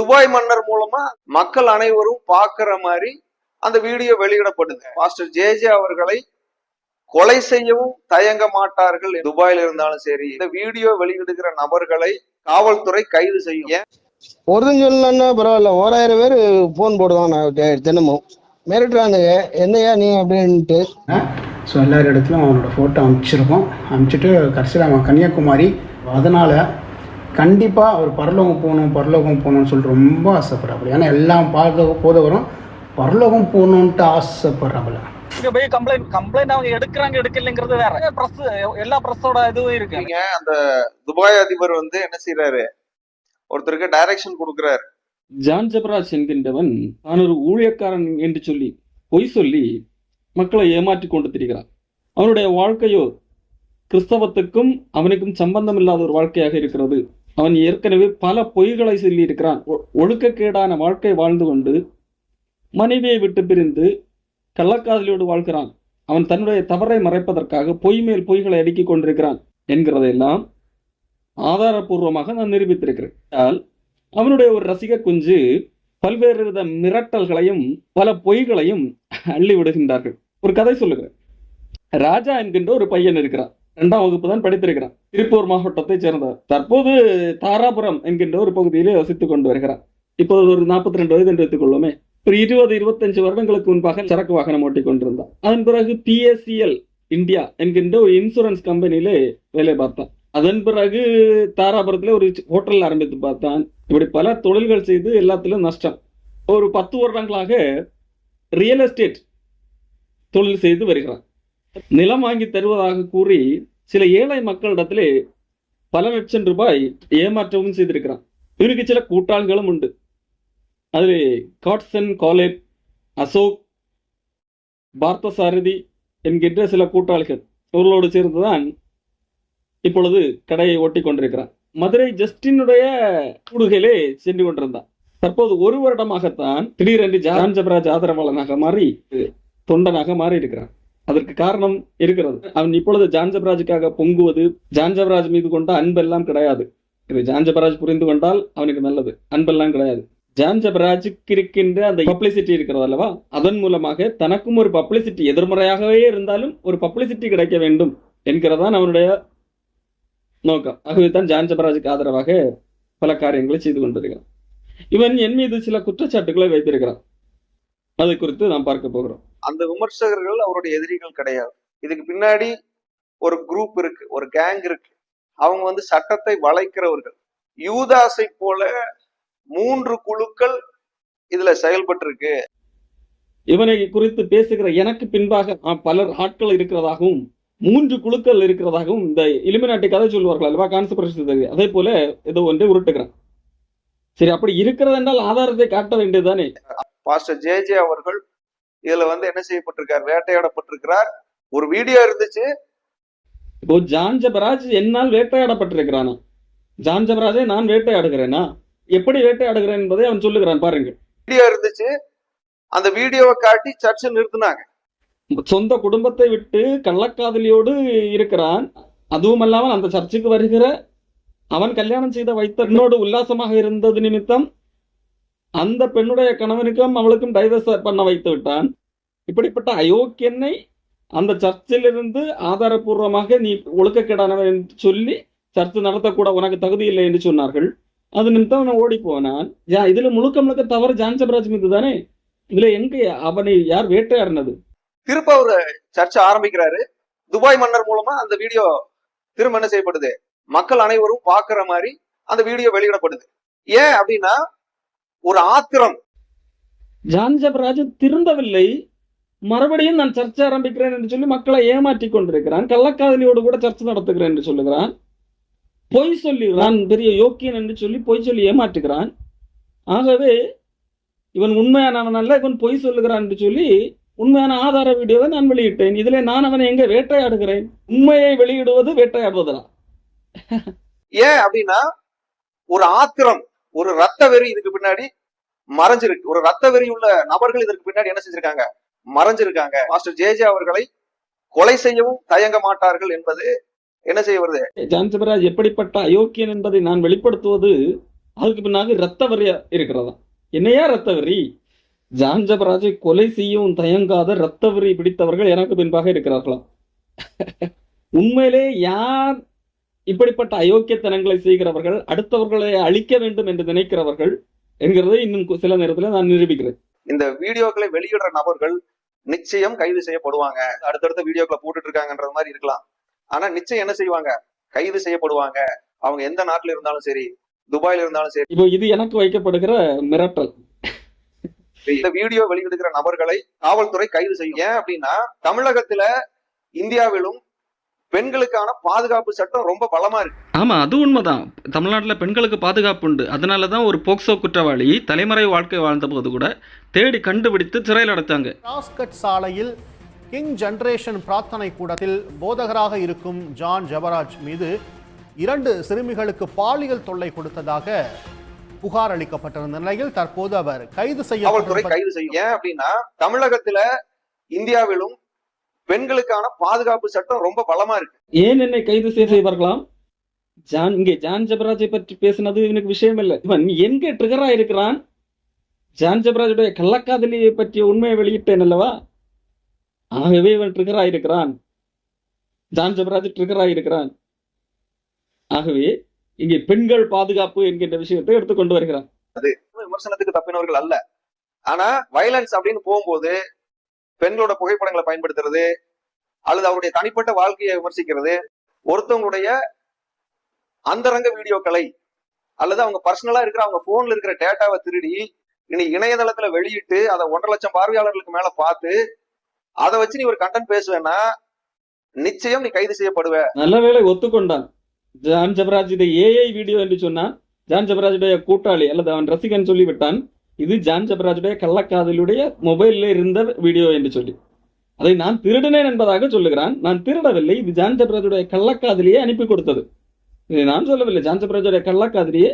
Dubai மன்னர் மூலமா மக்கள் அனைவரும் பார்க்கிற மாதிரி அந்த வீடியோ வெளியிடப்படுது. மாஸ்டர் ஜேஜே அவர்களை கொலை செய்யவும் தயங்க மாட்டார்கள். துபாயில இருந்தாலும் சரி இந்த வீடியோ வெளியிடுகிற நபர்களை காவல்துறை கைது செய்யும். ஒருத்தன் சொல்லலன்னா பரவாயில்ல ஓராயிரம் பேர் நான் தெ- தினமும். மிரட்டுறானுங்க என்னையா நீ அப்படின்ட்டு. ஸோ எல்லார் இடத்துலையும் அவனோட ஃபோட்டோ அனுப்பிச்சிருக்கோம் அனுப்பிச்சிட்டு கடைசியில் அவன் கன்னியாகுமரி அதனால் கண்டிப்பாக அவர் பரலோகம் போகணும் பரலோகம் போகணும்னு சொல்லிட்டு ரொம்ப ஆசைப்படுறாப்புல. ஏன்னா எல்லாம் பார்க்க போதவரும் பரலோகம் போகணுன்ட்டு ஆசைப்படுறாப்புல. இங்க போய் கம்ப்ளைண்ட் கம்ப்ளைண்ட் அவங்க எடுக்கிறாங்க எடுக்கலைங்கிறது வேற. பிரஸ் எல்லா பிரஸோட இதுவும் இருக்கு. அந்த துபாய் அதிபர் வந்து என்ன செய்யறாரு ஒருத்தருக்கு டைரக்ஷன் கொடுக்குறாரு. ஜான் ஜபராஜ் என்கின்றவன் தான் ஒரு ஊழியக்காரன் என்று சொல்லி பொய் சொல்லி மக்களை ஏமாற்றி கொண்டு திரிகிறான் அவனுடைய வாழ்க்கையோ கிறிஸ்தவத்துக்கும் அவனுக்கும் சம்பந்தம் இல்லாத ஒரு வாழ்க்கையாக இருக்கிறது. அவன் ஏற்கனவே பல பொய்களை சொல்லி இருக்கிறான் ஒ- ஒழுக்கக்கேடான வாழ்க்கை வாழ்ந்து கொண்டு மனைவியை விட்டு பிரிந்து கள்ளக்காதலியோடு வாழ்கிறான். அவன் தன்னுடைய தவறை மறைப்பதற்காக பொய் மேல் பொய்களை அடுக்கிக் கொண்டிருக்கிறான் என்கிறதையெல்லாம் ஆதாரபூர்வமாக நான் நிரூபித்திருக்கிறேன். ஆனால் அவனுடைய ஒரு ரசிக குஞ்சு பல்வேறு வித மிரட்டல்களையும் பல பொய்களையும் அள்ளி விடுகின்றார்கள் ஒரு கதை சொல்லுகிறேன். ராஜா என்கின்ற ஒரு பையன் இருக்கிறான். இரண்டாம் வகுப்பு தான் படித்திருக்கிறான். திருப்பூர் மாவட்டத்தை சேர்ந்தவர். தற்போது தாராபுரம் என்கின்ற ஒரு பகுதியிலே வசித்துக் கொண்டு வருகிறார். இப்போது ஒரு நாற்பத்தி ரெண்டு வயது என்று வைத்துக்கொள்ளுமே ஒரு இருபது இருபத்தஞ்சு வருடங்களுக்கு முன்பாக சரக்கு வாகனம் ஓட்டிக் கொண்டிருந்தான். அதன் பிறகு பிஎஸ்சிஎல் இந்தியா என்கின்ற ஒரு இன்சூரன்ஸ் கம்பெனியிலே வேலை பார்த்தான். அதன் பிறகு தாராபுரத்தில் ஒரு ஹோட்டல் ஆரம்பித்து பார்த்தான். இப்படி பல தொழில்கள் செய்து எல்லாத்திலும் நஷ்டம். ஒரு பத்து வருடங்களாக ரியல் எஸ்டேட் தொழில் செய்து வருகிறான் நிலம் வாங்கி தருவதாக கூறி சில ஏழை மக்களிடத்திலே பல லட்சம் ரூபாய் ஏமாற்றவும் செய்திருக்கிறான். இவருக்கு சில கூட்டாளிகளும் உண்டு. அதில் காட்சன் காலேப் அசோக் பார்த்தசாரதி என்கின்ற சில கூட்டாளிகள். இவர்களோடு சேர்ந்துதான் இப்பொழுது கடையை ஓட்டி கொண்டிருக்கிறான் மதுரை ஜஸ்டினுடைய கூடுகையிலே சென்று கொண்டிருந்தான். தற்போது ஒரு வருடமாகத்தான் திடீரென்று ஜான் ஜபராஜ் ஆதரவாளனாக மாறி தொண்டனாக மாறி இருக்கிறான் அதற்கு காரணம் இருக்கிறது. அவன் இப்பொழுது ஜான்ஜபராஜுக்காக பொங்குவது ஜான்ஜபராஜ் மீது கொண்ட அன்பெல்லாம் கிடையாது. இது ஜான்ஜபராஜ் புரிந்து கொண்டால் அவனுக்கு நல்லது. அன்பெல்லாம் கிடையாது. ஜான்ஜபராஜுக்கு இருக்கின்ற அந்த பப்ளிசிட்டி இருக்கிறது அல்லவா? அதன் மூலமாக தனக்கும் ஒரு பப்ளிசிட்டி எதிர்மறையாகவே இருந்தாலும் ஒரு பப்ளிசிட்டி கிடைக்க வேண்டும் என்கிறதான் அவனுடைய நோக்கம். ஆகவேதான் ஜான்ஜபராஜுக்கு ஜான் ஆதரவாக பல காரியங்களை செய்து கொண்டிருக்கிறான். இவன் என் மீது சில குற்றச்சாட்டுகளை வைத்திருக்கிறான். அதை குறித்து நாம் பார்க்க போகிறோம். அந்த விமர்சகர்கள் அவருடைய எதிரிகள் கிடையாது. இதுக்கு பின்னாடி ஒரு குரூப் இருக்கு ஒரு கேங் இருக்கு. அவங்க வந்து சட்டத்தை வளைக்கிறவர்கள். யூதாஸை போல மூன்று குழுக்கள் இதுல செயல்பட்டு இருக்கு இவனை குறித்து பேசுகிற எனக்கு பின்பாக பலர் ஆட்கள் இருக்கிறதாகவும் மூன்று குழுக்கள் இருக்கிறதாகவும் இந்த இலுமினாட்டி கதை சொல்லுவார்கள் அல்லவா? theory. அதே போல ஏதோ ஒன்றை உருட்டுகிறான். சரி அப்படி இருக்கிறது என்றால் ஆதாரத்தை காட்ட வேண்டியதுதானே? பாஸ்டர் ஜே ஜே அவர்கள் இதுல வந்து என்ன செய்யப்பட்டிருக்கார்? வேட்டையாடப்பட்டிருக்கிறார். ஒரு வீடியோ இருந்துச்சு. இப்போ ஜான் ஜபராஜ் என்னால் வேட்டையாடப்பட்டிருக்கிறானா? ஜான் ஜபராஜை நான் வேட்டையாடுகிறேனா? எப்படி வேட்டையாடுகிறேன் என்பதை அவன் சொல்லுகிறான். பாருங்கள். வீடியோ இருந்துச்சு. அந்த வீடியோவை காட்டி சர்ச்சை நிறுத்தினாங்க. சொந்த குடும்பத்தை விட்டு கள்ளக்காதலியோடு இருக்கிறான். அதுவும் அல்லாமல் அந்த சர்ச்சுக்கு வருகிற அவன் கல்யாணம் செய்த வைத்த உல்லாசமாக இருந்தது நிமித்தம் அந்த பெண்ணுடைய கணவனுக்கும் அவளுக்கும் டைவர்ஸ் பண்ண வைத்து விட்டான். இப்படிப்பட்ட அயோக்கியனை அந்த சர்ச்சிலிருந்து ஆதாரபூர்வமாக நீ ஒழுக்கக்கேடானவன் என்று சொல்லி சர்ச் நடத்தக்கூட உனக்கு தகுதி இல்லை என்று சொன்னார்கள். அது நிமித்தம் அவன் ஓடி போனான். யா இதுல முழுக்க முழுக்க தவறு ஜான் சபராஜ் மீது தானே? இதுல எங்க அவனை யார் வேட்டையாடினது? திருப்ப அவரு சர்ச்சை ஆரம்பிக்கிறாரு. துபாய் மன்னர் மூலமா அந்த வீடியோ திரும்ப என்ன செய்யப்படுது? மக்கள் அனைவரும் பாக்குற மாதிரி அந்த வீடியோ வெளியிடப்படுது. ஏன் அப்படின்னா ஒரு ஆத்திரம். ஜான் ஜபராஜ் திருந்தவில்லை மறுபடியும் நான் சர்ச்சை ஆரம்பிக்கிறேன் என்று சொல்லி மக்களை ஏமாற்றி கொண்டிருக்கிறான். கள்ளக்காதலியோடு கூட சர்ச்சை நடத்துகிறேன் என்று சொல்லுகிறான். பொய் சொல்லி நான் பெரிய யோக்கியன் என்று சொல்லி பொய் சொல்லி ஏமாற்றுகிறான். ஆகவே இவன் உண்மையானவன் அல்ல இவன் பொய் சொல்லுகிறான் என்று சொல்லி உண்மையான ஆதார வீடியோவை நான் வெளியிட்டேன். இதுல நான் அவனை எங்க வேட்டையாடுகிறேன்? உண்மையை வெளியிடுவது வேட்டையாடுவதா ஏன் அப்படின்னா ஒரு ஆத்திரம். ஒரு ரத்த வெறி இதுக்கு பின்னாடி மறைஞ்சிருக்கு. ஒரு ரத்த வெறி உள்ள நபர்கள் இதற்கு பின்னாடி என்ன செஞ்சிருக்காங்க? மறைஞ்சிருக்காங்க. மாஸ்டர் ஜேஜே அவர்களை கொலை செய்யவும் தயங்க மாட்டார்கள் என்பது என்ன செய்ய வருது? ஜான்சபராஜ் எப்படிப்பட்ட அயோக்கியன் என்பதை நான் வெளிப்படுத்துவது அதுக்கு பின்னாக ரத்த வரியா இருக்கிறதா? என்னையா ரத்த வரி ஜான் ஜபராஜை கொலை செய்யவும் தயங்காத ரத்த வரி பிடித்தவர்கள் எனக்கு பின்பாக இருக்கிறார்களா? உண்மையிலே யார் இப்படிப்பட்ட அயோக்கியத்தனங்களை செய்கிறவர்கள் அடுத்தவர்களை அழிக்க வேண்டும் என்று நினைக்கிறவர்கள் என்கிறதை இன்னும் சில நேரத்தில் நான் நிரூபிக்கிறேன். இந்த வீடியோக்களை வெளியிடுற நபர்கள் நிச்சயம் கைது செய்யப்படுவாங்க. அடுத்தடுத்த வீடியோக்களை போட்டுட்டு இருக்காங்கன்றது மாதிரி இருக்கலாம். ஆனா நிச்சயம் என்ன செய்வாங்க? கைது செய்யப்படுவாங்க. அவங்க எந்த நாட்டுல இருந்தாலும் சரி துபாயில இருந்தாலும் சரி. இப்போ இது எனக்கு வைக்கப்படுகிற மிரட்டல். இந்த வீடியோ வெளியிடுகிற நபர்களை காவல்துறை கைது செய்யும். ஏன் அப்படின்னா தமிழகத்துல இந்தியாவிலும் பெண்களுக்கான பாதுகாப்பு சட்டம் ரொம்ப பலமா இருக்கு. ஆமா அது உண்மைதான். தமிழ்நாட்டில் பெண்களுக்கு பாதுகாப்பு உண்டு. அதனால தான் ஒரு போக்சோ குற்றவாளி தலைமறை வாழ்க்கை வாழ்ந்த போது கூட தேடி கண்டுபிடித்து சிறையில் அடைச்சாங்க ராஸ்கட் சாலையில் கிங் ஜெனரேஷன் பிரார்த்தனை கூடத்தில் போதகராக இருக்கும் ஜான் ஜெபராஜ் மீது இரண்டு சிறுமிகளுக்கு பாலியல் தொல்லை கொடுத்ததாக புகார் அளிக்கப்பட்டிருந்த நிலையில் தற்போது அவர் கைது செய்யப்பட்டிருப்ப கைது செய்யும் ஏன் அப்படின்னா தமிழகத்துல இந்தியாவிலும் பெண்களுக்கான பாதுகாப்பு சட்டம் ரொம்ப பலமா இருக்கு. ஏன் என்னை கைது செய்வார்களாம்? ஜான் இங்கே ஜான் ஜபராஜை பற்றி பேசினது எனக்கு விஷயம் இல்லை இவன் எங்க ட்ரிகரா இருக்கிறான் ஜான் ஜபராஜுடைய கள்ளக்காதலியை பற்றிய உண்மையை வெளியிட்டேன் அல்லவா? ஆகவே இவன் ட்ரிகரா இருக்கிறான் ஜான் ஜபராஜ் ட்ரிகரா இருக்கிறான் ஆகவே இங்கே பெண்கள் பாதுகாப்பு என்கின்ற விஷயத்தை எடுத்துக்கொண்டு வருகிறான். விமர்சனத்துக்கு தப்பினவர்கள் அல்ல. ஆனா வயலன்ஸ் அப்படின்னு போகும்போது பெண்களோட புகைப்படங்களை பயன்படுத்துறது அல்லது அவருடைய தனிப்பட்ட வாழ்க்கையை விமர்சிக்கிறது ஒருத்தவங்களுடைய அந்தரங்க வீடியோக்களை அல்லது அவங்க பர்சனலா இருக்கிற அவங்க போன்ல இருக்கிற டேட்டாவை திருடி இனி இணையதளத்துல வெளியிட்டு அதை ஒன்றரை லட்சம் பார்வையாளர்களுக்கு மேல பார்த்து அதை வச்சு நீ ஒரு கண்டென்ட் பேசுவேன்னா நிச்சயம் நீ கைது செய்யப்படுவ. நல்ல வேலை ஒத்துக்கொண்டான். ஜான் ஜபராஜ் இதை ஏஐ வீடியோ என்று சொன்னான். ஜான் ஜபராஜுடைய கூட்டாளி அல்லது அவன் ரசிகன் சொல்லிவிட்டான். இது ஜான் ஜபராஜுடைய கள்ளக்காதலுடைய மொபைலில் இருந்த வீடியோ என்று சொல்லி. அதை நான் திருடினேன் என்பதாக சொல்லுகிறான். நான் திருடவில்லை. இது ஜான் ஜபராஜுடைய கள்ளக்காதலியே அனுப்பி கொடுத்தது. இதை நான் சொல்லவில்லை. ஜான் ஜபராஜுடைய கள்ளக்காதலியே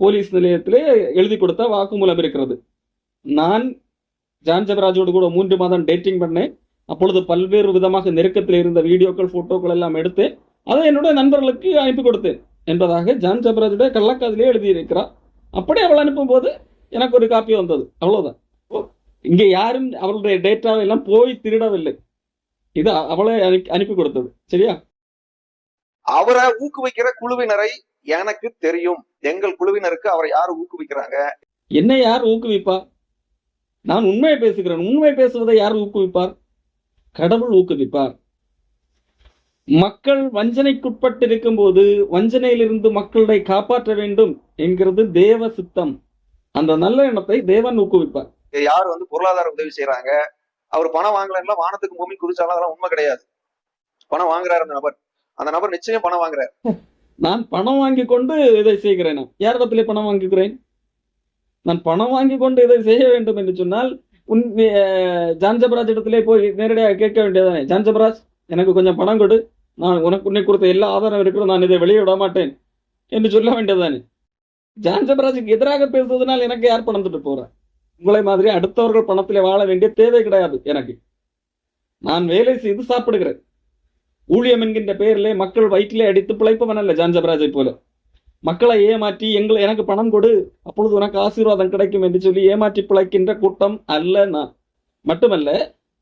போலீஸ் நிலையத்திலே எழுதி கொடுத்த வாக்குமூலம் இருக்கிறது. நான் ஜான் ஜபராஜோடு கூட மூன்று மாதம் டேட்டிங் பண்ணேன். அப்பொழுது பல்வேறு விதமாக நெருக்கத்தில் இருந்த வீடியோக்கள் ஃபோட்டோக்கள் எல்லாம் எடுத்து அதை என்னுடைய நண்பர்களுக்கு அனுப்பி கொடுத்தேன் என்பதாக ஜான் ஜபராஜுடைய கள்ளக்காதலியே எழுதியிருக்கிறார். அப்படி அவள் அனுப்பும் போது எனக்கு ஒரு காப்பி வந்தது. அவ்வளவுதான். இங்கே யாரும் அவளுடைய டேட்டாவை எல்லாம் போய் திருடவில்லை. இது அவளே அனுப்பி- கொடுத்தது. சரியா? அவரை ஊக்குவிக்கிற குழுவினரை எனக்கு தெரியும். எங்கள் குழுவினருக்கு அவரை யாரு ஊக்குவிக்கிறாங்க? என்னை யார் ஊக்குவிப்பார் நான் உண்மையை பேசுகிறேன். உண்மை பேசுவதை யார் ஊக்குவிப்பார்? கடவுள் ஊக்குவிப்பார். மக்கள் வஞ்சனைக்குட்பட்டு இருக்கும்போது வஞ்சனையிலிருந்து மக்களை காப்பாற்ற வேண்டும் என்கிறது தேவ சித்தம். அந்த நல்ல எண்ணத்தை தேவன் ஊக்குவிப்பார். யார் வந்து பொருளாதார உதவி செய்யறாங்க அவர் பணம் வாங்கலன்னா வானத்துக்கு பூமி குதிச்சாலும் அதெல்லாம் உண்மை கிடையாது. பணம் வாங்குறாரு அந்த நபர். அந்த நபர் நிச்சயம் பணம் வாங்குறாரு. நான் பணம் வாங்கி கொண்டு இதை செய்கிறேன்? யாரிடத்திலே பணம் வாங்குகிறேன்? நான் பணம் வாங்கி கொண்டு இதை செய்ய வேண்டும் என்று சொன்னால் உன் அஹ், ஜான் ஜபராஜ் இடத்திலே போய் நேரடியாக கேட்க வேண்டியதானே ஜான் ஜபராஜ் எனக்கு கொஞ்சம் பணம் கொடு. நான் உனக்கு உன்னை கொடுத்த எல்லா ஆதாரம் இருக்கிறோம் நான் இதை வெளியே விட மாட்டேன் என்று சொல்ல வேண்டியதானே ஜான் ஜபராஜுக்கு எதிராக பேசுவதனால் எனக்கு யார் பணம் திட்டு போறேன் உங்களை மாதிரி அடுத்தவர்கள் பணத்திலே வாழ வேண்டிய தேவை கிடையாது எனக்கு. நான் வேலை செய்து சாப்பிடுகிறேன். ஊழியம் என்கின்ற பெயரிலே மக்கள் வயிற்றிலே அடித்து பிழைப்பவன் அல்ல ஜான் ஜபராஜை போல. மக்களை ஏமாற்றி எங்களை எனக்கு பணம் கொடு அப்பொழுது உனக்கு ஆசீர்வாதம் கிடைக்கும் என்று சொல்லி ஏமாற்றி பிழைக்கின்ற கூட்டம் அல்ல நான். மட்டுமல்ல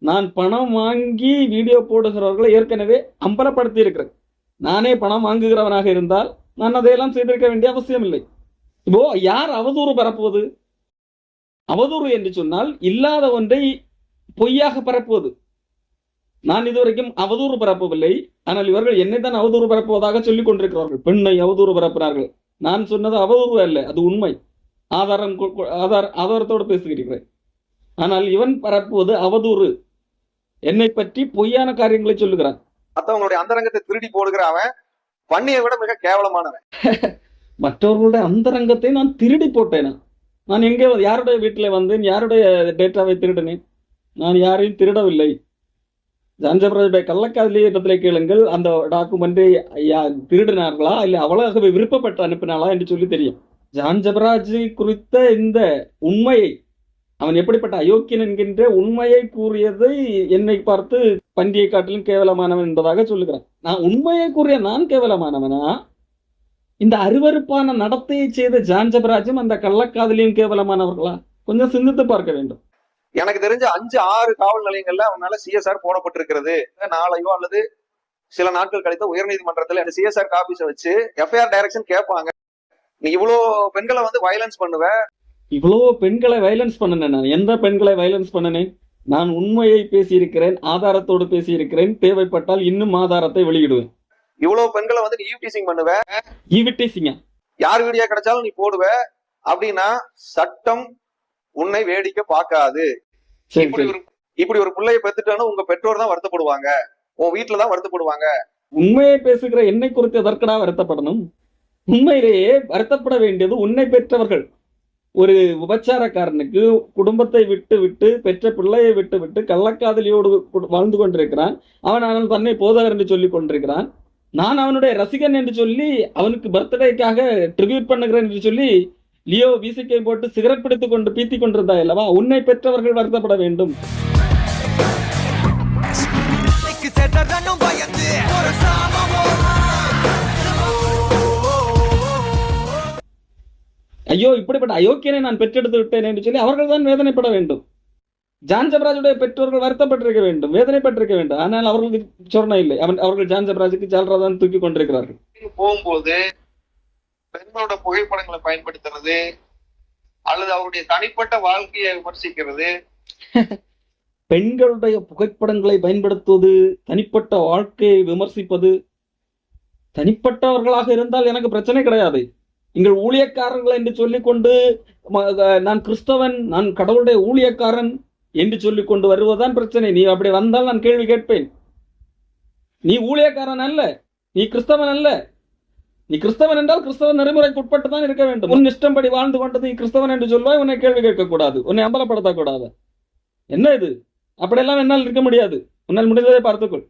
நான் பணம் வாங்கி வீடியோ போடுகிறவர்களை ஏற்கனவே அம்பலப்படுத்தி இருக்கிறேன் நானே பணம் வாங்குகிறவனாக இருந்தால் நான் அதையெல்லாம் செய்திருக்க வேண்டிய அவசியம் இல்லை இப்போ யார் அவதூறு பரப்புவது? அவதூறு என்று சொன்னால் இல்லாத ஒன்றை பொய்யாக பரப்புவது. நான் இதுவரைக்கும் அவதூறு பரப்பவில்லை. ஆனால் இவர்கள் என்னை தான் அவதூறு பரப்புவதாக சொல்லிக் கொண்டிருக்கிறார்கள். பெண்ணை அவதூறு பரப்பினார்கள் நான் சொன்னது அவதூறு அல்ல அது உண்மை. ஆதாரம் ஆதார ஆதாரத்தோடு பேசுகிறீர்கள். ஆனால் இவன் பரப்புவது அவதூறு. என்னை பற்றி பொய்யான காரியங்களை சொல்லுகிறான். மத்தவங்களுடைய அந்தரங்கத்தை திருடி போடுகிற அவன் பண்ணியை விட மிக கேவலமானவன். மற்றவர்களுடைய அந்தரங்கத்தை நான் திருடி போட்டேனா? நான் எங்கே யாருடைய வீட்டில் வந்தேன்? யாருடைய டேட்டாவை திருடினேன்? நான் யாரையும் திருடவில்லை. ஜான்ஜபராஜுடைய கள்ளக்காதலி கேளுங்கள். அந்த டாக்குமெண்ட்டை திருடினார்களா? இல்லை அவளாகவே விருப்பப்பட்டு அனுப்பினாளா என்று சொல்லி தெரியும். ஜான் ஜபராஜ் குறித்த இந்த உண்மையை அவன் எப்படிப்பட்ட அயோக்கியன் என்கின்ற உண்மையை கூறியதை என்னை பார்த்து பண்டிகை காட்டிலும் கேவலமானவன் என்பதாக சொல்லுகிறான். நான் உண்மையை கூறிய நான் கேவலமானவனா? இந்த அருவருப்பான நடத்தையை செய்த ஜான் ஜபராஜும் அந்த கள்ளக்காதலியும் கேவலமானவர்களா? கொஞ்சம் சிந்தித்து பார்க்க வேண்டும். எனக்கு தெரிஞ்ச அஞ்சு ஆறு காவல் நிலையங்கள்ல அவன் மேல சிஎஸ்ஆர் போடப்பட்டிருக்கிறது. நாளையோ அல்லது சில நாட்கள் கழித்து உயர்நீதிமன்றத்துல இந்த சிஎஸ்ஆர் காபீஸை வச்சு எஃப்ஐஆர் டைரக்ஷன் கேட்பாங்க. நீ இவ்வளோ பெண்களை வந்து வயலன்ஸ் பண்ணுவ? இவ்வளோ பெண்களை வயலன்ஸ் பண்ணனேன் நான். எந்த பெண்களை வயலன்ஸ் பண்ணனேன்? நான் உண்மையை பேசியிருக்கிறேன் ஆதாரத்தோடு பேசியிருக்கிறேன் தேவைப்பட்டால் இன்னும் ஆதாரத்தை வெளியிடுவேன். இவ்வளவு பெண்களை வந்து நீ டீசிங் பண்ணுவ? ஈவிட்டேசிங்க யார் வீடியோ கிடைச்சாலும் நீ போடுவ? அப்படின்னா சட்டம் உன்னை வேடிக்கை பார்க்காது. இப்படி ஒரு இப்படி ஒரு பிள்ளைய பெத்துட்டானு உங்க பெற்றோர் தான் வருத்தப்படுவாங்க. உன் வீட்டுல தான் வருத்தப்படுவாங்க. உண்மையை பேசுகிற என்னை குறித்து எதற்கடா வருத்தப்படணும்? உண்மையிலேயே வருத்தப்பட வேண்டியது உன்னை பெற்றவர்கள். ஒரு உபச்சாரக்காரனுக்கு குடும்பத்தை விட்டு விட்டு பெற்ற பிள்ளையை விட்டு விட்டு கள்ளக்காதலியோடு வாழ்ந்து கொண்டிருக்கிறான். அவன் அவன் தன்னை போதகர் என்று சொல்லிக் கொண்டிருக்கிறான். நான் அவனுடைய ரசிகன் என்று சொல்லி அவனுக்கு பர்த்டேக்காக ட்ரிபியூட் பண்ணுகிறேன் என்று சொல்லி லியோ வீசிக்கை போட்டு சிகரெட் பிடித்துக் கொண்டு பீத்திக் கொண்டிருந்தா அல்லவா? உன்னை பெற்றவர்கள் வருத்தப்பட வேண்டும். ஐயோ இப்படிப்பட்ட அயோக்கியனை நான் பெற்றெடுத்து விட்டேன் என்று சொல்லி அவர்கள் தான் வேதனைப்பட வேண்டும். ஜான் ஜபராஜுடைய பெற்றோர்கள் வருத்தப்பட்டிருக்க வேண்டும் வேதனைப்பட்டிருக்க வேண்டும். ஆனால் அவர்களுக்கு சொரணை இல்லை. அவன் அவர்கள் ஜான் ஜபராஜுக்கு ஜால்ராதான் தூக்கி கொண்டிருக்கிறார்கள். போகும்போது பெண்களோட புகைப்படங்களை பயன்படுத்துறது அல்லது அவருடைய தனிப்பட்ட வாழ்க்கையை விமர்சிக்கிறது. பெண்களுடைய புகைப்படங்களை பயன்படுத்துவது தனிப்பட்ட வாழ்க்கையை விமர்சிப்பது தனிப்பட்டவர்களாக இருந்தால் எனக்கு பிரச்சனை கிடையாது. எங்கள் ஊழியக்காரர்கள் என்று சொல்லிக்கொண்டு நான் கிறிஸ்தவன் நான் கடவுளுடைய ஊழியக்காரன் என்று சொல்லி கொண்டு வருவதுதான் பிரச்சனை. நீ அப்படி வந்தால் நான் கேள்வி கேட்பேன். நீ ஊழியக்காரன் அல்ல. நீ கிறிஸ்தவன் அல்ல. நீ கிறிஸ்தவன் என்றால் கிறிஸ்தவ நெறிமுறைக்கு உட்பட்டு தான் இருக்க வேண்டும். உன் இஷ்டம்படி வாழ்ந்து கொண்டது நீ கிறிஸ்தவன் என்று சொல்வாய் உன்னை கேள்வி கேட்கக்கூடாது. உன்னை அம்பலப்படுத்தக்கூடாது. என்ன இது? அப்படியெல்லாம் என்னால் இருக்க முடியாது. உன்னால் முடிந்ததை பார்த்துக்கொள்.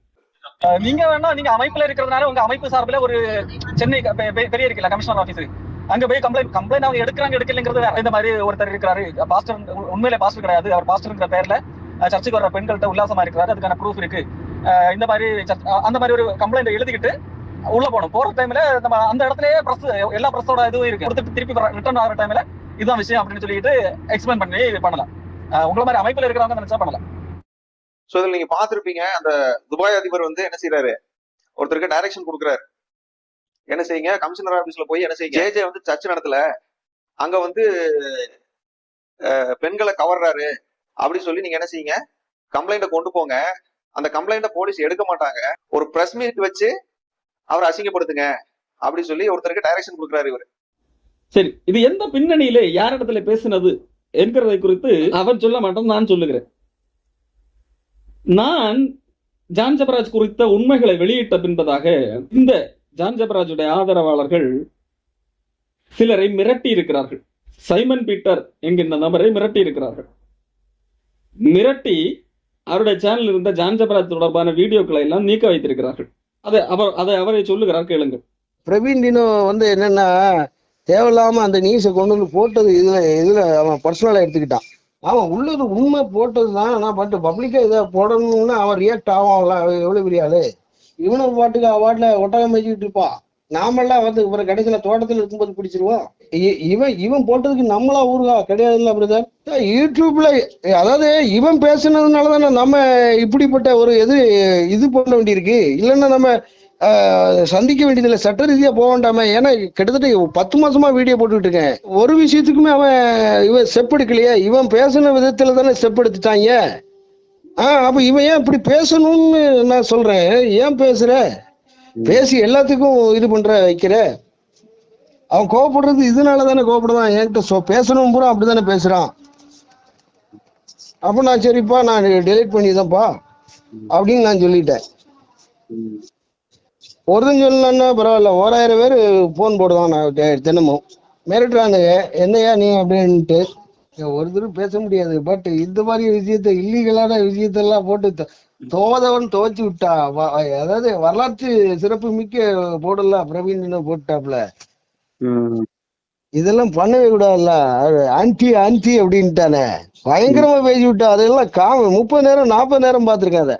நீங்க வேணா நீங்க அமைப்புல இருக்கிறதுனால உங்க அமைப்பு சார்பில் ஒரு சென்னை க- பெரிய இருக்குல்ல கமிஷனர் ஆபீஸ். அங்க போய் கம்ப்ளைண்ட் கம்ப்ளைண்ட் அவங்க எடுக்கிறாங்க எடுக்கலைங்கிறது இந்த மாதிரி ஒருத்தர் இருக்கிறாரு. பாஸ்டர் உண்மையிலே பாஸ்டர் கிடையாது. அவர் பாஸ்டர்ங்கிற பேர்ல சர்ச்சுக்கு வர பெண்கள்கிட்ட உல்லாசமா இருக்கிறாரு. அதுக்கான ப்ரூஃப் இருக்கு. இந்த மாதிரி அந்த மாதிரி ஒரு கம்ப்ளைண்ட் எழுதிக்கிட்டு உள்ள போனோம் போற டைம்ல நம்ம அந்த இடத்துலயே பிரஸ் எல்லா பிரஸோட இதுவும் இருக்கு. கொடுத்துட்டு திருப்பி ரிட்டர்ன் ஆகிற டைம்ல இதுதான் விஷயம் அப்படின்னு சொல்லிட்டு எக்ஸ்பிளைன் பண்ணி பண்ணலாம். உங்களை மாதிரி அமைப்புல இருக்கிறவங்க நினைச்சா பண்ணலாம். சோ இதுல நீங்க பாத்திருப்பீங்க அந்த துபாய் அதிபர் வந்து என்ன செய்யறாரு ஒருத்தருக்கு டைரக்ஷன் கொடுக்குறாரு. என்ன செய்யுங்க? கமிஷனர் ஆபீஸ்ல போய் என்ன செய்யுங்க? ஜேஜே வந்து சர்ச் நடத்தல. அங்க வந்து பெண்களை கவர்றாரு அப்படின்னு சொல்லி நீங்க என்ன செய்யுங்க? கம்ப்ளைண்ட கொண்டு போங்க. அந்த கம்ப்ளைண்ட போலீஸ் எடுக்க மாட்டாங்க. ஒரு பிரஸ் மீட் வச்சு அவரை அசிங்கப்படுத்துங்க அப்படி சொல்லி ஒருத்தருக்கு டைரக்ஷன் கொடுக்குறாரு இவர். சரி இது எந்த பின்னணியிலே யாரிடத்துல பேசினது என்கிறதை குறித்து அவன் சொல்ல மாட்டான் நான் சொல்லுகிறேன். நான் ஜான் ஜபராஜ் குறித்த உண்மைகளை வெளியிட்ட பின்பதாக இந்த ஜான் ஜபராஜுடைய ஆதரவாளர்கள் சிலரை மிரட்டி இருக்கிறார்கள். சைமன் பீட்டர் என்கின்ற நபரை மிரட்டி இருக்கிறார்கள். மிரட்டி அவருடைய சேனல் இருந்த ஜான் ஜபராஜ் தொடர்பான வீடியோக்களை எல்லாம் நீக்க வைத்திருக்கிறார்கள். அதை அவர் அதை அவரை சொல்லுகிறார் கேளுங்க பிரவீன் டினோ வந்து என்னன்னா தேவையில்லாம அந்த நியூஸை கொண்டு வந்து போட்டது இதுல இதுல அவன் பர்சனலா எடுத்துக்கிட்டான். அவன் உள்ளது உண்மை போட்டது தான் ஆனால் பட் பப்ளிக்காக இதை போடணும்னு அவன் ரியாக்ட் ஆவான்ல எவ்வளோ எவ்வளவு பெரிய ஆளு? இவனும் பாட்டுக்கு அவாட்ல ஒட்டகம் மேய்ச்சிட்டு இருப்பான் நாமெல்லாம் வந்து இவரை கடைசியில தோட்டத்துல இருக்கும்போது பிடிச்சிருவோம். இவன் இவன் போட்டதுக்கு நம்மளா ஊருகா கிடையாதுல்ல பிரதர். யூடியூப்ல அதாவது இவன் பேசுனதுனால தானே நம்ம இப்படிப்பட்ட ஒரு இது இது பண்ண வேண்டியிருக்கு. இல்லைன்னா நம்ம சந்திக்க வேண்டியதில்லை. சட்ட ரீதியா போக வேண்டாமே. ஏன்னா கிட்டத்தட்ட பத்து மாசமா வீடியோ போட்டுக்கிட்டு இருக்கேன். ஒரு விஷயத்துக்குமே அவன் இவன் ஸ்டெப் எடுக்கலையே இவன் பேசின விதத்துல தானே ஸ்டெப் எடுத்துட்டாங்க ஆஹ் அப்ப இவன் ஏன் இப்படி பேசணும்னு நான் சொல்றேன். ஏன் பேசுற? பேசி எல்லாத்துக்கும் இது பண்ற வைக்கிற? அவன் கோவப்படுறது இதனால தானே கோவப்படுறான். என்கிட்ட சொ பேசணும் பூரா அப்படிதானே பேசுறான். அப்ப நான் சரிப்பா நான் டெலிட் பண்ணிதான்ப்பா அப்படின்னு நான் சொல்லிட்டேன். ஒருத்தன் சொல்லலன்னா பரவாயில்ல. ஓராயிரம் பேர் ஃபோன் போடுவான் நான் தினமும். மிரட்டுறானுங்க. என்னையா நீ அப்படின்ட்டு. ஒருத்தரும் பேச முடியாது. பட் இந்த மாதிரி விஷயத்த இல்லீகலான விஷயத்தெல்லாம் போட்டு தோதவன் துவைச்சு விட்டா அதாவது வரலாற்று சிறப்பு மிக்க போடல பிரவீன் போட்டாப்ல. இதெல்லாம் பண்ணவே கூடாதுல்ல. ஆன்டி ஆன்டி அப்படின்ட்டானே. பயங்கரமா பேசி விட்டா அதெல்லாம் காம முப்பது நேரம் நாற்பது நேரம் பார்த்திருக்கேன் அதை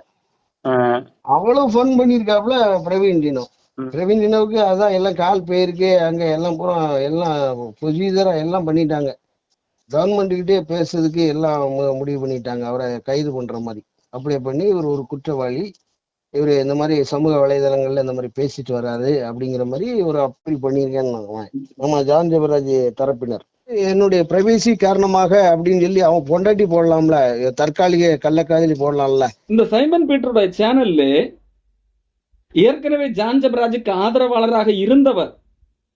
அவ்வளவு ஃபன் பண்ணியிருக்காப்ல பிரவீன் டினோ. பிரவீன் நினைவுக்கு அதான் எல்லாம் கால் போயிருக்கு அங்க எல்லாம் பூரா எல்லாம் ப்ரொசீஜரா எல்லாம் பண்ணிட்டாங்க. கவர்மெண்ட் கிட்டே பேசுறதுக்கு எல்லாம் முடிவு பண்ணிட்டாங்க. அவரை கைது பண்ற மாதிரி. அப்படியே பண்ணி இவர் ஒரு குற்றவாளி. இவர் இந்த மாதிரி சமூக வலைதளங்கள்ல இந்த மாதிரி பேசிட்டு வராரு அப்படிங்கிற மாதிரி ஒரு அப்பீல் பண்ணியிருக்கேன்னு ஆமா ஜான் ஜெபராஜ் தரப்பினர். என்னுடைய பிரைவேசி காரணமாக அப்படின்னு சொல்லி அவன் பொண்டாட்டி போடலாம்ல. தற்காலிக கள்ளக்காதலி போடலாம்ல. இந்த சைமன் பீட்டருடைய சேனல்ல ஏற்கனவே ஜான் ஜெபராஜுக்கு ஆதரவாளராக இருந்தவர்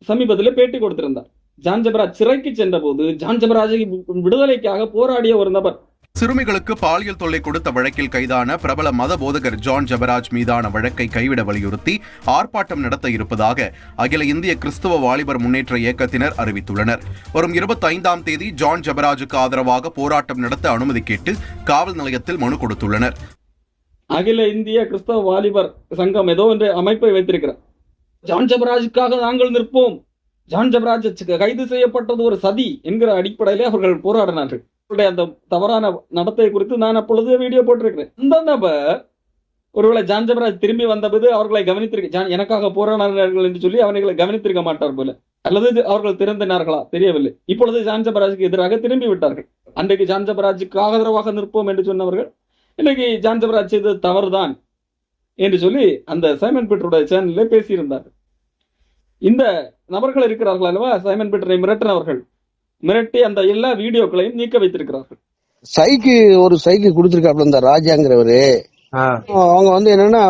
சமீபத்தில் பேட்டி கொடுத்திருந்தார். ஜான் ஜபராஜ் சிறைக்கு சென்ற போது ஜான் ஜபராஜை விடுதலைக்காக போராடிய ஒரு நபர். சிறுமிகளுக்கு பாலியல் தொல்லை கொடுத்த வழக்கில் கைதான பிரபல மத போதகர் ஜான் ஜபராஜ் மீதான வழக்கை கைவிட வலியுறுத்தி ஆர்ப்பாட்டம் நடத்த இருப்பதாக அகில இந்திய கிறிஸ்துவ வாலிபர் முன்னேற்ற இயக்கத்தினர் அறிவித்துள்ளனர். வரும் இருபத்தைந்தாம் தேதி ஜான் ஜபராஜுக்கு ஆதரவாக போராட்டம் நடத்த அனுமதி கேட்டு காவல் நிலையத்தில் மனு கொடுத்துள்ளனர். அகில இந்திய கிறிஸ்தவ வாலிபர் சங்கம் ஏதோ என்ற அமைப்பை வைத்திருக்கிறார். ஜான் ஜபராஜுக்காக நாங்கள் நிற்போம். ஜான் ஜபராஜ் கைது செய்யப்பட்டது ஒரு சதி என்கிற அடிப்படையிலே அவர்கள் போராடினார்கள். அவருடைய அந்த தவறான நடத்தை குறித்து நான் அப்பொழுது வீடியோ போட்டிருக்கிறேன். அந்த நபர் ஒருவேளை ஜான் ஜபராஜ் திரும்பி வந்தபோது அவர்களை கவனித்திருக்க ஜான் எனக்காக போராடினார்கள் என்று சொல்லி அவர்களை கவனித்திருக்க மாட்டார் போல. அல்லது அவர்கள் திறந்தினார்களா? தெரியவில்லை. இப்பொழுது ஜான் ஜபராஜுக்கு எதிராக திரும்பி விட்டார்கள். அன்றைக்கு ஜான் ஜபராஜுக்கு ஆதரவாக நிற்போம் என்று சொன்னவர்கள் இன்னைக்கு ஜான் ஜபராஜ் செய்தது தவறுதான் என்று சொல்லி அந்த சைமன் பீட்டருடைய சேனலில் பேசியிருந்தார் இந்த நபர்கள் இருக்கிறார்கள் அல்லவா? சைமன் பீட்டரை மிரட்டினவர்கள். மிரட்டி அந்த எல்லா வீடியோக்களையும் நீக்க வைத்திருக்கிறார்கள். சைக்கு ஒரு சைக்கு கொடுத்துருக்காப்ல இந்த ராஜாங்கிறவரு. அவங்க வந்து என்னன்னா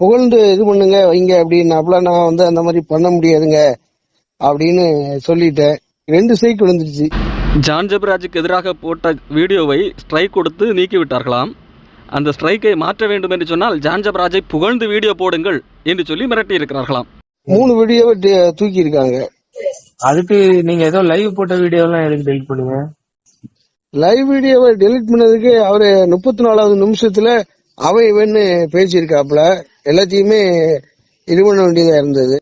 புகழ்ந்து இது பண்ணுங்க வைங்க அப்படின்னாப்புல நான் வந்து அந்த மாதிரி பண்ண முடியாதுங்க அப்படின்னு சொல்லிட்டேன். ரெண்டு சைக்கு விழுந்துருச்சு. ஜான் ஜபராஜுக்கு எதிராக போட்ட வீடியோவை ஸ்ட்ரைக் கொடுத்து நீக்கி விட்டார்களாம் அந்த ஸ்ட்ரைக்கை மாற்ற வேண்டும் என்று சொன்னால் ஜான் ஜபராஜை புகழ்ந்து வீடியோ போடுங்கள் என்று சொல்லி மிரட்டி இருக்கிறார்களாம் மூணு வீடியோவை தூக்கி இருக்காங்க அதுக்கு நீங்க ஏதோ லைவ் போட்ட வீடியோ எல்லாம் எதுக்கு டெலிட் பண்ணுங்க? லைவ் வீடியோவை டெலிட் பண்ணதுக்கு அவரு முப்பத்தி நாலாவது நிமிஷத்துல அவன் இவன்னு பேசியிருக்காப்ல எல்லாத்தையுமே இது பண்ண வேண்டியதா இருந்தது.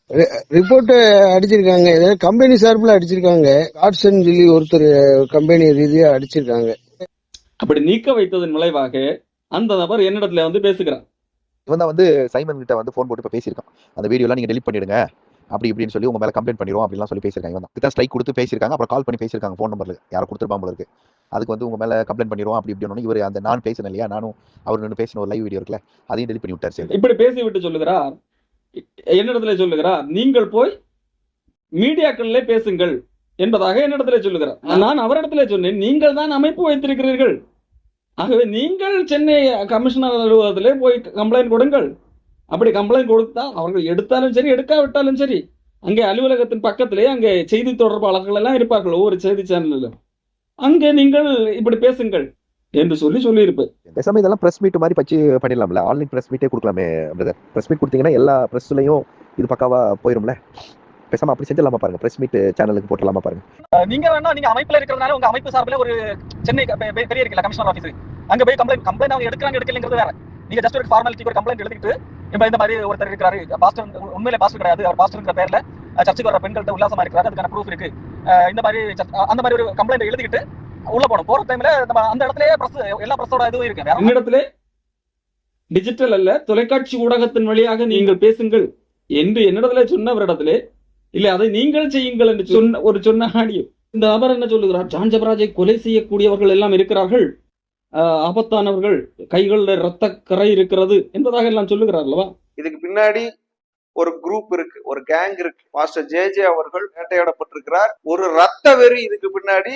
ரிப்போர்ட் அடிச்சிருக்காங்க. கம்பெனி சார்பில் அடிச்சிருக்காங்க. காட்சன் சொல்லி ஒருத்தர் கம்பெனி ரீதியா அடிச்சிருக்காங்க. அப்படி நீக்க வைத்ததன் விளைவாக அந்த நபர் என்னிடத்துல வந்து பேசுகிறார். இவன் தான் வந்து சைமன் கிட்ட வந்து ஃபோன் போட்டு இப்போ பேசியிருக்கான். அந்த வீடியோலாம் நீங்க டெலிட் பண்ணிடுங்க. அப்படி இப்படின்னு சொல்லி உங்க மேல கம்ப்ளைண்ட் பண்ணிடுவோம் அப்படிலாம் சொல்லி பேசியிருக்காங்க இவன் தான். ஸ்ட்ரைக் கொடுத்து பேசியிருக்காங்க அப்புறம் கால் பண்ணி பேசியிருக்காங்க ஃபோன் நம்பர்ல யாரும் கொடுத்துருப்பாங்க போல இருக்கு. அதுக்கு வந்து உங்க மேல கம்ப்ளைண்ட் பண்ணிடுவோம் அப்படி இப்படின்னு இவர் அந்த நான் பேசினேன் இல்லையா? நானும் அவர் நின்று பேசின ஒரு லைவ் வீடியோ இருக்குல்ல அதையும் டெலிட் பண்ணி விட்டார் சரி. இப்படி பேசிவிட்டு சொல்லுகிறார் என்னிடத்துல சொல்லுகிறார் நீங்கள் போய் மீடியாக்கள்ல பேசுங்கள் என்பதாக என்னிடத்துல சொல்லுகிறார் நான் அவரிடத்துல சொன்னேன் நீங்கள் தான் அமைப்பு வைத்திருக்கிறீர்கள். ஆகவே நீங்கள் சென்னை கமிஷனர் அலுவலகத்திலே போய் கம்ப்ளைண்ட் கொடுங்கள். அப்படி கம்ப்ளைண்ட் கொடுத்தா அவர்கள் எடுத்தாலும் சரி எடுக்காவிட்டாலும் சரி அங்கே அலுவலகத்தின் பக்கத்திலே அங்கே செய்தி தொடர்பாளர்கள் எல்லாம் இருப்பார்கள் ஒவ்வொரு செய்தி சேனலிலும். அங்கே நீங்கள் இப்படி பேசுங்கள் என்று சொல்லி சொல்லியிருப்பேன். பேசாம இதெல்லாம் பிரஸ் மீட் மாதிரி பச்சு பண்ணிடலாம்ல? ஆன்லைன் பிரஸ் மீட்டே கொடுக்கலாமே பிரதர் பிரஸ் மீட் கொடுத்தீங்கன்னா எல்லா பிரஸ்லையும் இது பக்காவா போயிரும்ல? பேசாம அப்படி செஞ்சிடலாமா பாருங்க. பிரஸ் மீட் சேனலுக்கு போட்டுடலாமா பாருங்க. நீங்க வேணா நீங்க அமைப்புல இருக்கிறதுனால உங்க அமைப்பு சார்பில் ஒரு சென்னை பெரிய இருக்குல்ல கமிஷனர் ஆஃபீஸ் அங்க போய் கம்ப்ளைண்ட் கம்ப்ளைண்ட் அவங்க எடுக்கிறாங்க எடுக்கலைங்கிறது வேற. நீங்க ஜஸ்ட் ஒரு ஃபார்மாலிட்டிக்கு ஒரு கம்ப்ளைண்ட் எழுதிட்டு இப்ப இந்த மாதிரி ஒருத்தர் இருக்கிறாரு. பாஸ்டர் உண்மையிலே பாஸ்டர் கிடையாது அவர் பாஸ்டர்ங்கிற பேர்ல சர்ச்சுக்கு வர பெண்கள்ட்ட உல்லாசமா இருக்கிறாரு அதுக்கான ப்ரூஃப் இருக்கு. இந்த மாதிரி அந்த மாதிரி ஒரு கம்ப்ளைண்ட் எழுதிக்கிட்டு உள்ள போகணும். போற டைம்ல நம்ம அந்த இடத்துலயே பிரஸ் எல்லா பிரஸோட இதுவும் இருக்கு. வேற என்னிடத்திலே டிஜிட்டல் அல்ல தொலைக்காட்சி ஊடகத்தின் வழியாக நீங்கள் பேசுங்கள் என்று என்னிடத்திலே சொன்னவரிடத்திலே இல்லை அதை நீங்கள் செய்யுங்கள் என்று சொன்ன ஒரு சொன்ன ஆடியோ இந்த நபர் என்ன சொல்லுகிறார்? ஜான் ஜபராஜை கொலை செய்யக்கூடியவர்கள் எல்லாம் இருக்கிறார்கள். ஆபத்தானவர்கள். கைகளில் இரத்த கரை இருக்கிறது என்பதாக எல்லாம் சொல்லுகிறார் அல்லவா? இதுக்கு பின்னாடி ஒரு குரூப் இருக்கு ஒரு கேங் இருக்கு. மாஸ்டர் ஜே ஜே அவர்கள் வேட்டையாடப்பட்டிருக்கிறார். ஒரு ரத்த வெறி இதுக்கு பின்னாடி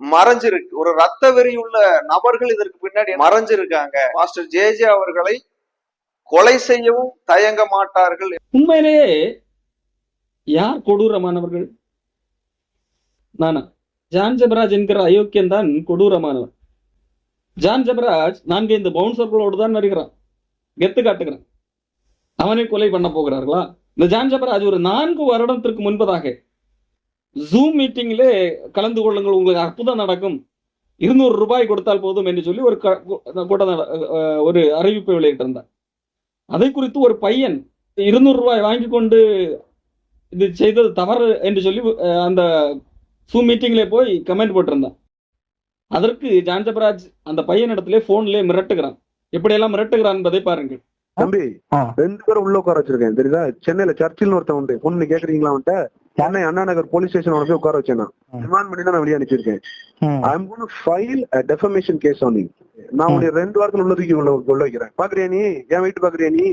மறைஞ்சிருக்கு. ஒரு ரத்த வெறி உள்ள நபர்கள் இதற்கு பின்னாடி மறைஞ்சிருக்காங்க. மாஸ்டர் ஜே ஜே அவர்களை கொலை செய்யவும் தயங்க மாட்டார்கள். உண்மையிலேயே யார் கொடூரமானவர்கள்? நானா? ஜான் ஜபராஜ் என்கிற அயோக்கியன் தான் கொடூரமானவன். ஜான் ஜபராஜ் நான்கு இந்த பவுன்சர்களோடு தான் வருகிறான். கெத்து காட்டுகிறான். அவனை கொலை பண்ண போகிறார்களா? இந்த ஜான் ஜபராஜ் ஒரு நான்கு வருடத்திற்கு முன்பதாக ஜூம் மீட்டிங்கிலே கலந்து கொள்ளுங்கள் உங்களுக்கு அற்புதம் நடக்கும். இருநூறு ரூபாய் கொடுத்தால் போதும் என்று சொல்லி ஒரு க- ஒரு அறிவிப்பை வெளியிட்டிருந்தார். அதை குறித்து ஒரு பையன் இருநூறு ரூபாய் வாங்கி கொண்டு இது செய்தது தவறு என்று சொல்லி அந்த சூம் மீட்டிங்ல போய் கமெண்ட் போட்டிருந்தான். அதற்கு ஜான் ஜபராஜ் அந்த பையனிடத்திலே போன்ல மிரட்டுகிறான். எப்படியெல்லாம் மிரட்டுகிறான் என்பதை பாருங்கள். தம்பி. ரெண்டு பேரும் உள்ள உட்கார வச்சிருக்கேன். தெரியுதா? சென்னையில சர்ச்சில் ஒருத்தன் உண்டு. பொண்ணு கேக்குறீங்களா அவன்கிட்ட? சென்னை அண்ணா நகர் போலீஸ் ஸ்டேஷன் போய் உட்கார வச்சேன். ரிமாண்ட் பண்ணி நான் வெளியே அனுப்பிச்சிருக்கேன். I am gonna file defamation case on நான் உன்னை ரெண்டு வாரத்துல உள்ள தூக்கி உள்ள உள்ள வைக்கிறேன். பாக்குறியா நீ? என் வீட்டு பாக்குறியா நீ?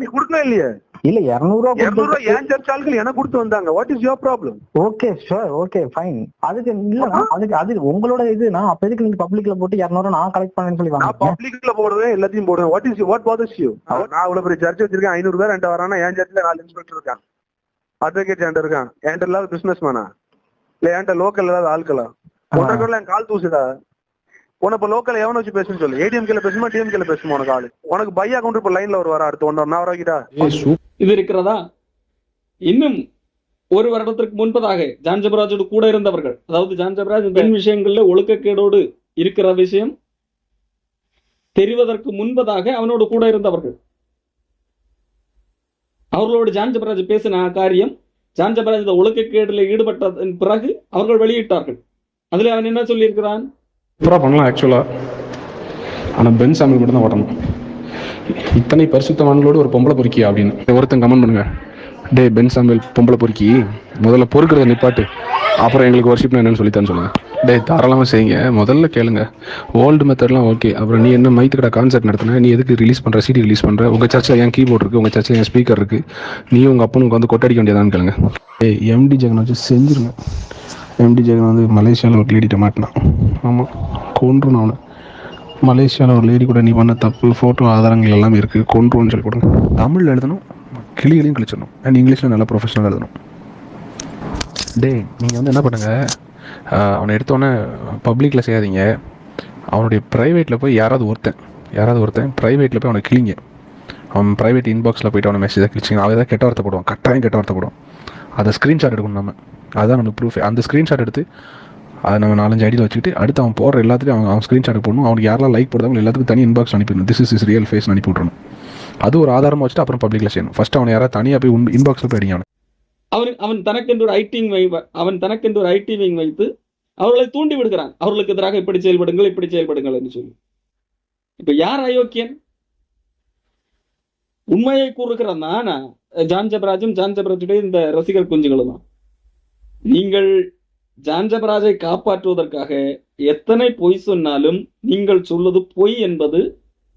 நீ கொடுக்கல இல்லையே? இல்ல இருநூறு ரூபா இருநூறு ரூபாய் ஏன் சர்ச் ஆட்கள் எனக்கு கொடுத்து வந்தாங்க? What is your problem okay sure okay fine அதுக்கு இல்ல அதுக்கு அது உங்களோட இது. நான் அப்ப எதுக்கு நீங்க பப்ளிக்ல போட்டு இரநூறு நான் கலெக்ட் பண்ணேன்னு சொல்லி நான் பப்ளிக்ல போடுறேன் எல்லாத்தையும் போடுவேன் what is what bothers you நான் இவ்வளவு பெரிய சர்ச் வச்சிருக்கேன். ஐநூறு பேர் என்கிட்ட வரானா என் சர்ச்ல நாலு இன்ஸ்பெக்டர் இருக்கான் அட்வொகேட் என்கிட்ட இருக்கான். என்கிட்ட இல்லாத பிசினஸ் மேனா இல்ல என்கிட்ட லோக்கல் இல்லாத ஆட்களா? ஒன்றரை என் கால் தூசுடா. உனக்கு இப்ப லோக்கல் எவனை வச்சு பேசுன்னு சொல்லு? ஏடிஎம் கேல பேசுமா டிஎம் கேல பேசுமா உனக்கு ஆளு? உனக்கு பை அக்கௌண்ட் இப்ப லைன்ல ஒரு வர அடுத்து ஒன்றரை நான் வர வைக்கிட்டா? இது இருக்கிறதா? இன்னும் ஒரு வருடத்திற்கு முன்பதாக ஜான் ஜபராஜோடு கூட இருந்தவர்கள் அதாவது ஜான் ஜபராஜ் பெண் விஷயங்கள்ல ஒழுக்கக்கேடோடு இருக்கிற விஷயம் தெரிவதற்கு முன்பதாக அவனோடு கூட இருந்தவர்கள். அவர்களோடு ஜான் ஜபராஜ் பேசின காரியம் ஜான் ஜபராஜ் இந்த ஒழுக்கக்கேடில் ஈடுபட்டதன் பிறகு அவர்கள் வெளியிட்டார்கள். அதில் அவன் என்ன சொல்லியிருக்கிறான்? சூப்பராக பண்ணலாம் ஆக்சுவலாக ஆனால் பென் சாமி மட்டும் தான் ஓட்டணும். இத்தனை பரிசுத்தவான்களோடு ஒரு பொம்பளை பொறுக்கி அப்படின்னு. ஒருத்தன் கமெண்ட் பண்ணுங்க. டே பென் சாமியல் பொம்பளை பொறுக்கி. முதல்ல பொறுக்கிறத நிப்பாட்டு. அப்புறம் எங்களுக்கு ஒர்ஷிப்னா என்னன்னு சொல்லித்தான் சொல்லுங்கள் டேய் தாராளமாக செய்யுங்க. முதல்ல கேளுங்க. ஓல்டு மெத்தட்லாம் ஓகே அப்புறம் நீ என்ன மைத்து கடை கான்சர்ட் நடத்தின? நீ எதுக்கு ரிலீஸ் பண்ணுற சிடி ரிலீஸ் பண்ணுற உங்கள் சர்ச்சில் ஏன் கீபோர்ட் இருக்குது உங்கள் சர்ச்சில் ஏன் ஸ்பீக்கர் இருக்குது நீ உங்கள் அப்பனுக்கு வந்து கொட்டடிக்க வேண்டியதான்னு கேளுங்க. ஏய் எம்டி ஜெகன் வச்சு செஞ்சுருங்க. எம்டி ஜெகன் வந்து மலேசியாவில் ஒரு லேடிட்ட மாட்டினான் ஆமாம் கொன்றுணும் அவனை மலேசியாவில் ஒரு லேடி கூட நீ பண்ண தப்பு ஃபோட்டோ ஆதாரங்கள் எல்லாமே இருக்குது கொன்றுன்னு சொல்லி கொடுங்க தமிழில் எழுதணும் கிளிகளையும் கிழிச்சிடணும். அண்ட் இங்கிலீஷில் நல்லா ப்ரொஃபஷனல் எழுதணும். டேய் நீங்கள் வந்து என்ன பண்ணுங்கள் அவனை எடுத்தோன்னே பப்ளிக்கில் செய்யாதீங்க. அவனுடைய ப்ரைவேட்டில் போய் யாராவது ஒருத்தன் யாராவது ஒருத்தன் ப்ரைவேட்டில் போய் அவனை கிளிங்க அவன் ப்ரைவேட் இன்பாக்ஸில் போய்ட்டு அவனை மெசேஜாக கிழிச்சிங்க அவன் ஏதாவது கெட்ட வார்த்தை போடுவான் கட்டாயம் கெட்ட வார்த்தை போடுவான். அதை ஸ்க்ரீன்ஷாட் எடுக்கணும் நம்ம. அதுதான் நம்ம ப்ரூஃப் அந்த ஸ்க்ரீன்ஷாட் எடுத்து அதை நம்ம நாலஞ்சு ஐடியில் வச்சுக்கிட்டு அடுத்து அவன் போடுற எல்லாத்தையும் அவன் அவன் ஸ்க்ரீன்ஷாட் போடணும். அவனுக்கு யாரெல்லாம் லைக் போடுறாங்க எல்லாத்துக்கும் தனி inbox அனுப்பிடணும் this is is real face அனுப்பி விட்றணும் அது ஒரு ஆதாரமாக வச்சுட்டு அப்புறம் பப்ளிக்கில் செய்யணும். ஃபஸ்ட்டு அவனை யாராவது தனியாக போய் இன்பாக்ஸில் போய் அடிங்க அவன் அவன் தனக்கென்று ஒரு ஐட்டிங் வை அவன் தனக்கென்று ஒரு ஐடி விங் வைத்து அவர்களை தூண்டி விடுகிறான். அவர்களுக்கு எதிராக இப்படி செயல்படுங்கள் இப்படி செயல்படுங்கள் என்று சொல்லி. இப்ப யார் அயோக்கியன்? உண்மையை கூறுகிறான் நானா? ஜான் ஜபராஜும் ஜான் ஜபராஜுடைய இந்த ரசிகர் குஞ்சுகளும் தான். நீங்கள் ஜான்ஜபராஜை காப்பாற்றுவதற்காக எத்தனை பொய் சொன்னாலும் நீங்கள் சொல்வது பொய் என்பது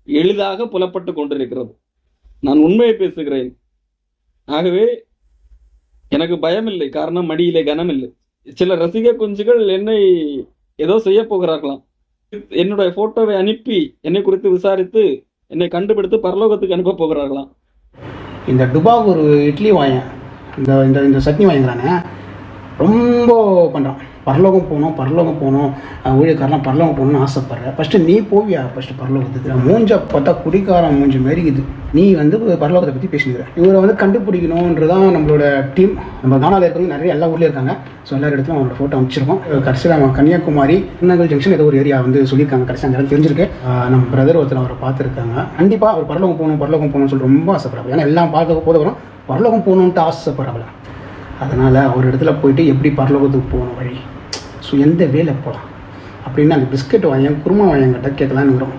எளிதாக புலப்பட்டு கொண்டிருக்கிறது. நான் உண்மையை பேசுகிறேன். ஆகவே எனக்கு பயமில்லை காரணம் மடியிலே கனமில்லை. சில ரசிக குஞ்சுகள் என்னை ஏதோ செய்ய போகிறார்களாம். என்னுடைய போட்டோவை அனுப்பி என்னை குறித்து விசாரித்து என்னை கண்டுபிடித்து பரலோகத்துக்கு அனுப்ப போகிறார்களாம். இந்த டுபாக் ஒரு இட்லி வாங்க இந்த இந்த இந்த சட்னி வாங்கிக்கிறானே ரொம்ப பண்ணுறான் பரலோகம் போகணும் பரலோகம் போகணும் அஹ் பரலோகம் போகணும்னு ஆசைப்படுற. ஃபஸ்ட்டு நீ போவியா? ஃபஸ்ட்டு பரலோகத்துக்கு. மூஞ்ச பார்த்தா குடிக்காரன் மூஞ்சி மாரி இது நீ வந்து பரலோகத்தை பற்றி பேசினுக்கிற. இவரை வந்து கண்டுபிடிக்கணுன்றதான் நம்மளோட டீம் நம்ம கானாவில் இருக்கிறவங்க நிறைய எல்லா ஊர்லேயும் இருக்காங்க. ஸோ எல்லா இடத்துலையும் அவங்களோட ஃபோட்டோ அமைச்சிருக்கோம் கடைசியில் அவன் கன்னியாகுமரி திருநங்கல் ஜங்ஷன் ஏதோ ஒரு ஏரியா வந்து சொல்லியிருக்காங்க. கடைசி அந்த இடம் தெரிஞ்சிருக்கு. நம்ம பிரதர் ஒருத்தர் அவரை பார்த்துருக்காங்க. கண்டிப்பாக அவர் பரலோகம் போகணும் பரலோகம் போகணும்னு சொல்லி ரொம்ப ஆசைப்படுறாங்க ஏன்னா எல்லாம் பார்க்க போதவரும் பரலோகம் போகணுன்ட்டு ஆசைப்படுறாங்க அதனால் அவர் இடத்துல போயிட்டு எப்படி பரலோகத்துக்கு போகணும் வழி? ஸோ எந்த வேலை போகலாம் அப்படின்னு அந்த பிஸ்கட் வாங்க குருமா வாங்கிட்ட கேட்கலான்னு வரும்.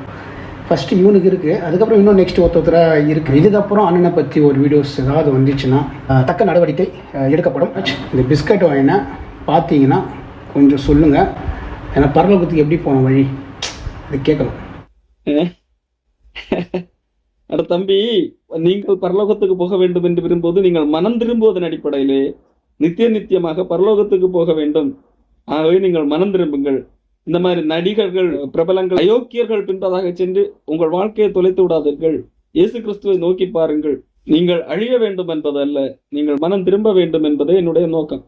ஃபஸ்ட்டு இவனுக்கு இருக்குது அதுக்கப்புறம் இன்னும் நெக்ஸ்ட் ஒருத்தர இருக்குது இதுக்கப்புறம் அண்ணனை பற்றி ஒரு வீடியோஸ் ஏதாவது வந்துச்சுன்னா தக்க நடவடிக்கை எடுக்கப்படும். இந்த பிஸ்கட் வாங்கினா பார்த்தீங்கன்னா கொஞ்சம் சொல்லுங்கள் ஏன்னா பரலோகத்துக்கு எப்படி போன வழி? அது கேட்கணும் அட தம்பி நீங்கள் பரலோகத்துக்கு போக வேண்டும் என்று விரும்புவது நீங்கள் மனம் திரும்புவதன் அடிப்படையிலே நித்திய நித்தியமாக பரலோகத்துக்கு போக வேண்டும். ஆகவே நீங்கள் மனம் திரும்புங்கள். இந்த மாதிரி நடிகர்கள் பிரபலங்கள் அயோக்கியர்கள் பின்பதாக சென்று உங்கள் வாழ்க்கையை தொலைத்து விடாதீர்கள். இயேசு கிறிஸ்துவை நோக்கி பாருங்கள். நீங்கள் அழிய வேண்டும் என்பதல்ல நீங்கள் மனம் திரும்ப வேண்டும் என்பதே என்னுடைய நோக்கம்.